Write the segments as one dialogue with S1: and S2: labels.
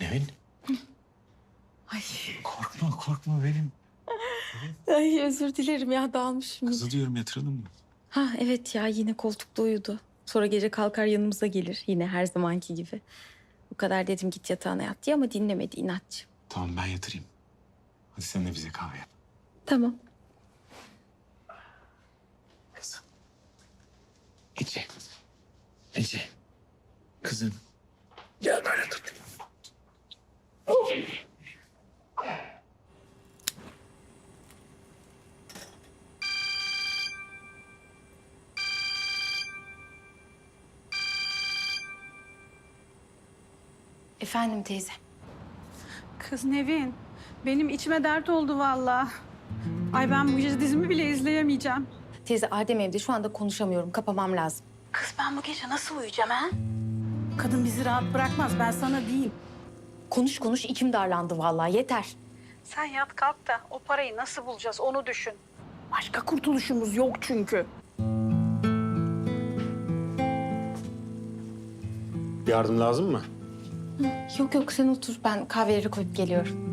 S1: Nevin
S2: Ay,
S1: korkma korkma benim.
S2: ay özür dilerim ya dalmışım.
S1: Kızı diyorum yatıralım mı?
S2: Ha evet ya yine koltukta uyudu. Sonra gece kalkar yanımıza gelir yine her zamanki gibi. Bu kadar dedim git yatağına yat diye ama dinlemedi inatçı.
S1: Tamam ben yatırayım. Hadi sen de bize kahve yap.
S2: Tamam.
S1: Kızım. Ece. Ece. Kızım.
S2: Efendim teyze.
S3: Kız Nevin, benim içime dert oldu vallahi. Ay ben bu gece dizimi bile izleyemeyeceğim.
S2: Teyze Adem evde şu anda konuşamıyorum kapamam lazım.
S3: Kız ben bu gece nasıl uyuyacağım ha? Kadın bizi rahat bırakmaz ben sana diyeyim.
S2: Konuş konuş içim darlandı vallahi yeter.
S3: Sen yat kalk da o parayı nasıl bulacağız onu düşün. Başka kurtuluşumuz yok çünkü.
S1: Yardım lazım mı?
S2: Yok yok sen otur. Ben kahveleri koyup geliyorum.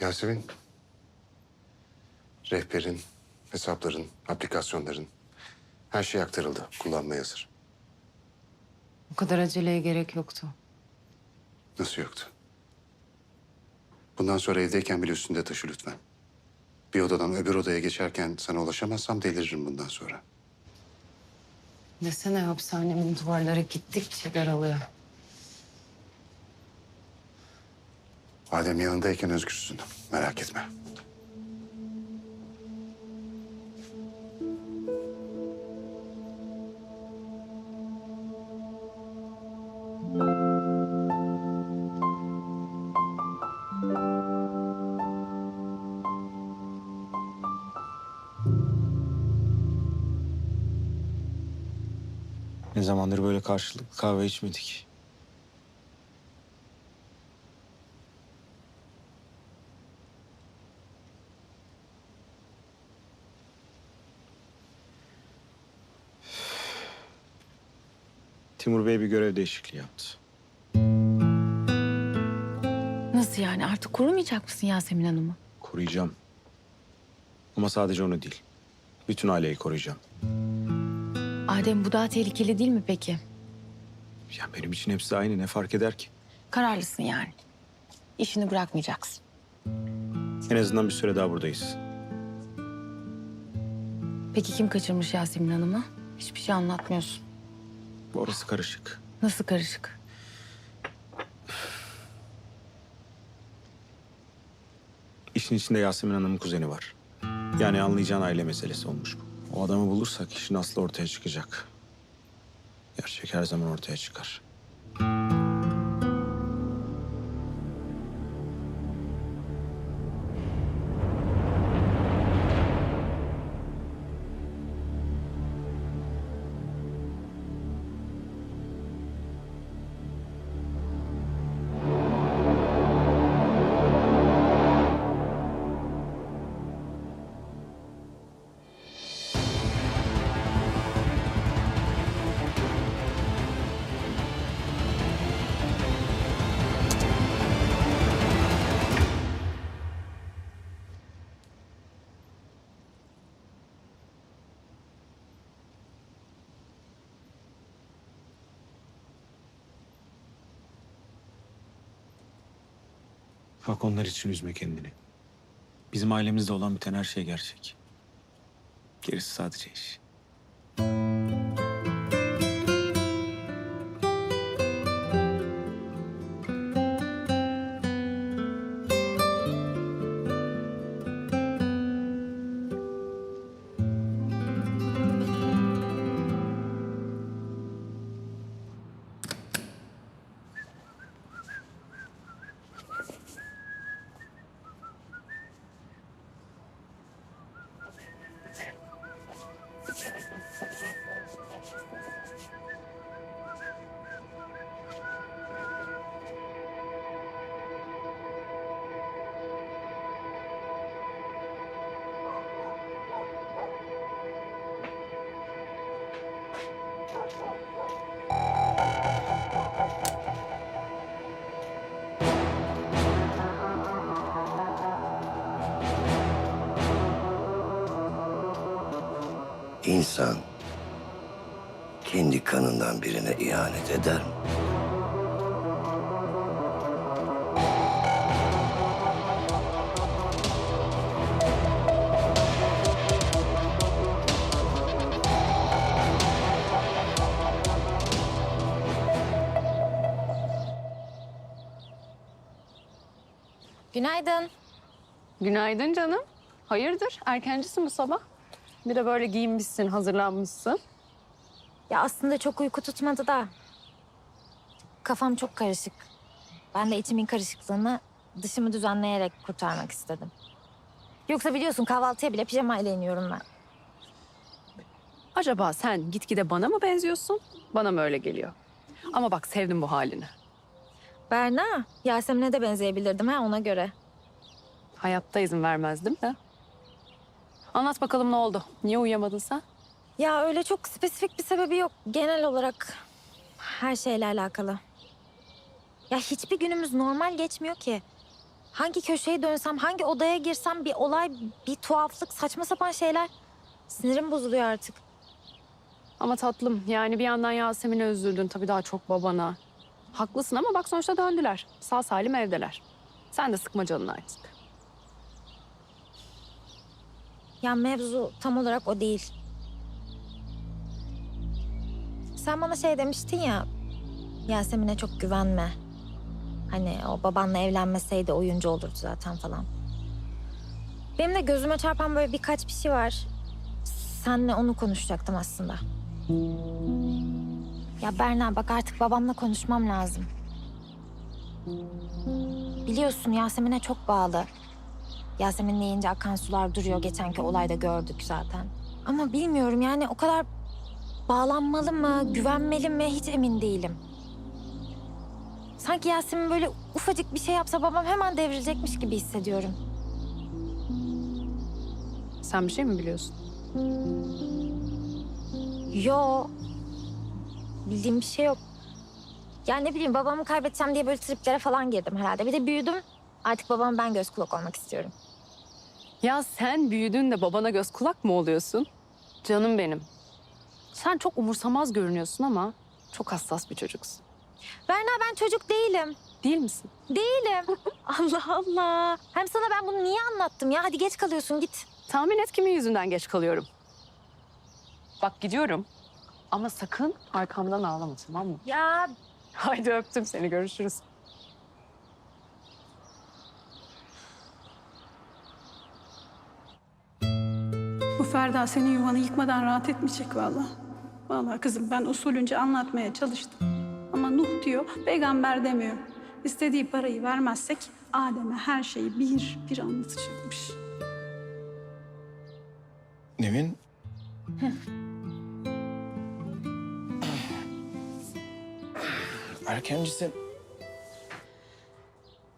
S4: Yasemin, rehberin, hesapların, aplikasyonların her şey aktarıldı. Kullanmaya hazır.
S5: Bu kadar aceleye gerek yoktu.
S4: Nasıl yoktu? Bundan sonra evdeyken bile üstünde taşı lütfen. Bir odadan öbür odaya geçerken sana ulaşamazsam deliririm bundan sonra.
S5: Desene hapishanemin duvarları gittikçe daralıyor.
S4: Adem yanındayken özgürsün. Merak etme.
S1: Zamandır böyle karşılıklı kahve içmedik. Timur Bey bir görev değişikliği yaptı.
S2: Nasıl yani artık korumayacak mısın Yasemin Hanım'ı?
S1: Koruyacağım. Ama sadece onu değil. Bütün aileyi koruyacağım.
S2: Adem bu daha tehlikeli değil mi peki?
S1: Ya benim için hepsi aynı. Ne fark eder ki?
S2: Kararlısın yani. İşini bırakmayacaksın.
S1: En azından bir süre daha buradayız.
S2: Peki kim kaçırmış Yasemin Hanım'ı? Hiçbir şey anlatmıyorsun.
S1: Orası karışık.
S2: Nasıl karışık?
S1: İşin içinde Yasemin Hanım'ın kuzeni var. Yani anlayacağın aile meselesi olmuş bu. O adamı bulursak işin aslı ortaya çıkacak. Gerçek her zaman ortaya çıkar. Bak onlar için üzme kendini. Bizim ailemizde olan biten her şey gerçek. Gerisi sadece iş.
S6: İnsan kendi kanından birine ihanet eder mi?
S7: Günaydın.
S8: Günaydın canım. Hayırdır? Erkencisin bu sabah. Bir de böyle giyinmişsin, hazırlanmışsın.
S9: Ya aslında çok uyku tutmadı da. Kafam çok karışık. Ben de içimin karışıklığını dışımı düzenleyerek kurtarmak istedim. Yoksa biliyorsun kahvaltıya bile pijamayla iniyorum ben.
S8: Acaba sen gitgide bana mı benziyorsun? Bana mı öyle geliyor? Ama bak sevdim bu halini.
S9: Berna, Yasemin'e de benzeyebilirdim ha ona göre.
S8: Hayatta izin vermezdim de. Anlat bakalım ne oldu? Niye uyuyamadın sen?
S9: Ya öyle çok spesifik bir sebebi yok. Genel olarak her şeyle alakalı. Ya hiçbir günümüz normal geçmiyor ki. Hangi köşeye dönsem, hangi odaya girsem bir olay, bir tuhaflık, saçma sapan şeyler. Sinirim bozuluyor artık.
S8: Ama tatlım yani bir yandan Yasemin'e üzüldün tabii daha çok babana. Haklısın ama bak sonuçta döndüler. Sağ salim evdeler. Sen de sıkma canını artık.
S9: Ya mevzu tam olarak o değil. Sen bana şey demiştin ya, Yasemin'e çok güvenme. Hani o babanla evlenmeseydi oyuncu olurdu zaten falan. Benim de gözüme çarpan böyle birkaç bir şey var. Senle onu konuşacaktım aslında. Ya Berna bak artık babamla konuşmam lazım. Biliyorsun Yasemin'e çok bağlı. Yasemin deyince akan sular duruyor. Geçenki olayda gördük zaten. Ama bilmiyorum yani o kadar bağlanmalı mı, güvenmeli mi hiç emin değilim. Sanki Yasemin böyle ufacık bir şey yapsa babam hemen devrilecekmiş gibi hissediyorum.
S8: Sen bir şey mi biliyorsun?
S9: Yo. Bildiğim bir şey yok. Yani ne bileyim babamı kaybedeceğim diye böyle triplere falan girdim herhalde. Bir de büyüdüm. Artık babama ben göz kulak olmak istiyorum.
S8: Ya sen büyüdün de babana göz kulak mı oluyorsun? Canım benim. Sen çok umursamaz görünüyorsun ama çok hassas bir çocuksun.
S9: Berna ben çocuk değilim.
S8: Değil misin?
S9: Değilim. Allah Allah. Hem sana ben bunu niye anlattım ya? Hadi geç kalıyorsun git.
S8: Tahmin et kimin yüzünden geç kalıyorum. Bak gidiyorum. Ama sakın arkamdan ağlama tamam mı?
S9: Ya
S8: Haydi öptüm seni görüşürüz.
S3: Bu Ferda senin yuvanı yıkmadan rahat etmeyecek vallahi. Vallahi kızım ben usulünce anlatmaya çalıştım. Ama Nuh diyor, peygamber demiyor. İstediği parayı vermezsek Adem'e her şeyi bir bir anlatacakmış.
S1: Nevin. Erkencisin.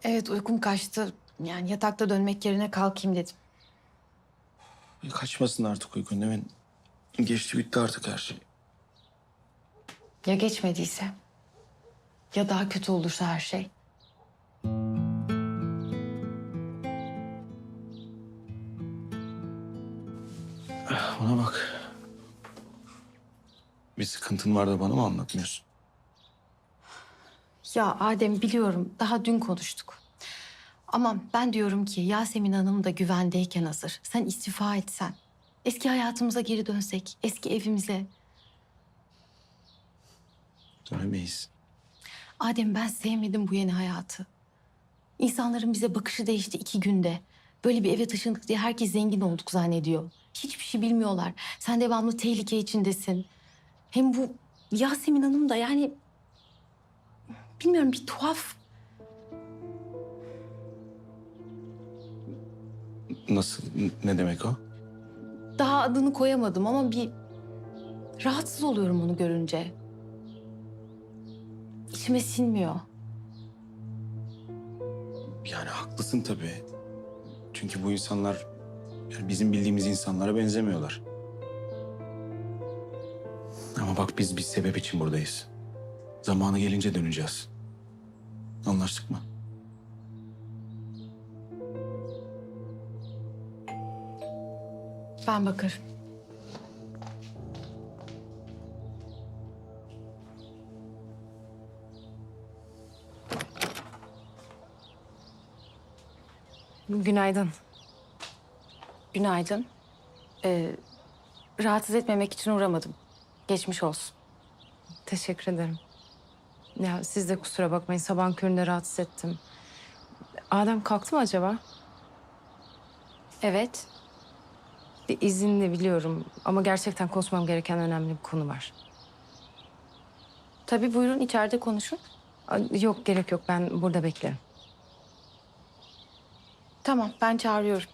S2: Evet uykum kaçtı. Yani yatakta dönmek yerine kalkayım dedim.
S1: Kaçmasın artık uykun Nevin. Geçti bitti artık her şey.
S2: Ya geçmediyse? Ya daha kötü olursa her şey?
S1: Bana bak. Bir sıkıntın var da bana mı anlatmıyorsun?
S2: Ya Adem biliyorum daha dün konuştuk. Ama ben diyorum ki Yasemin Hanım da güvendeyken hazır. Sen istifa etsen. Eski hayatımıza geri dönsek, eski evimize.
S1: Dönemeyiz.
S2: Adem ben sevmedim bu yeni hayatı. İnsanların bize bakışı değişti iki günde. Böyle bir eve taşındık diye herkes zengin olduk zannediyor. Hiçbir şey bilmiyorlar. Sen devamlı tehlike içindesin. Hem bu Yasemin Hanım da yani... Bilmiyorum bir tuhaf.
S1: Nasıl? Ne demek o?
S2: Daha adını koyamadım ama bir... Rahatsız oluyorum onu görünce. İçime sinmiyor.
S1: Yani haklısın tabii. Çünkü bu insanlar yani bizim bildiğimiz insanlara benzemiyorlar. Ama bak biz bir sebep için buradayız. Zamanı gelince döneceğiz. Anlaştık mı?
S2: Ben bakarım. Günaydın. Günaydın. Ee, rahatsız etmemek için uğramadım. Geçmiş olsun.
S5: Teşekkür ederim. Ya siz de kusura bakmayın sabahın köründe rahatsız ettim. Adem kalktı mı acaba?
S2: Evet.
S5: Bir izinli biliyorum ama gerçekten konuşmam gereken önemli bir konu var.
S2: Tabii buyurun içeride konuşun.
S5: Yok gerek yok ben burada beklerim.
S2: Tamam ben çağırıyorum.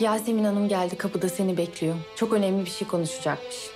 S2: Yasemin Hanım geldi kapıda seni bekliyor. Çok önemli bir şey konuşacakmış.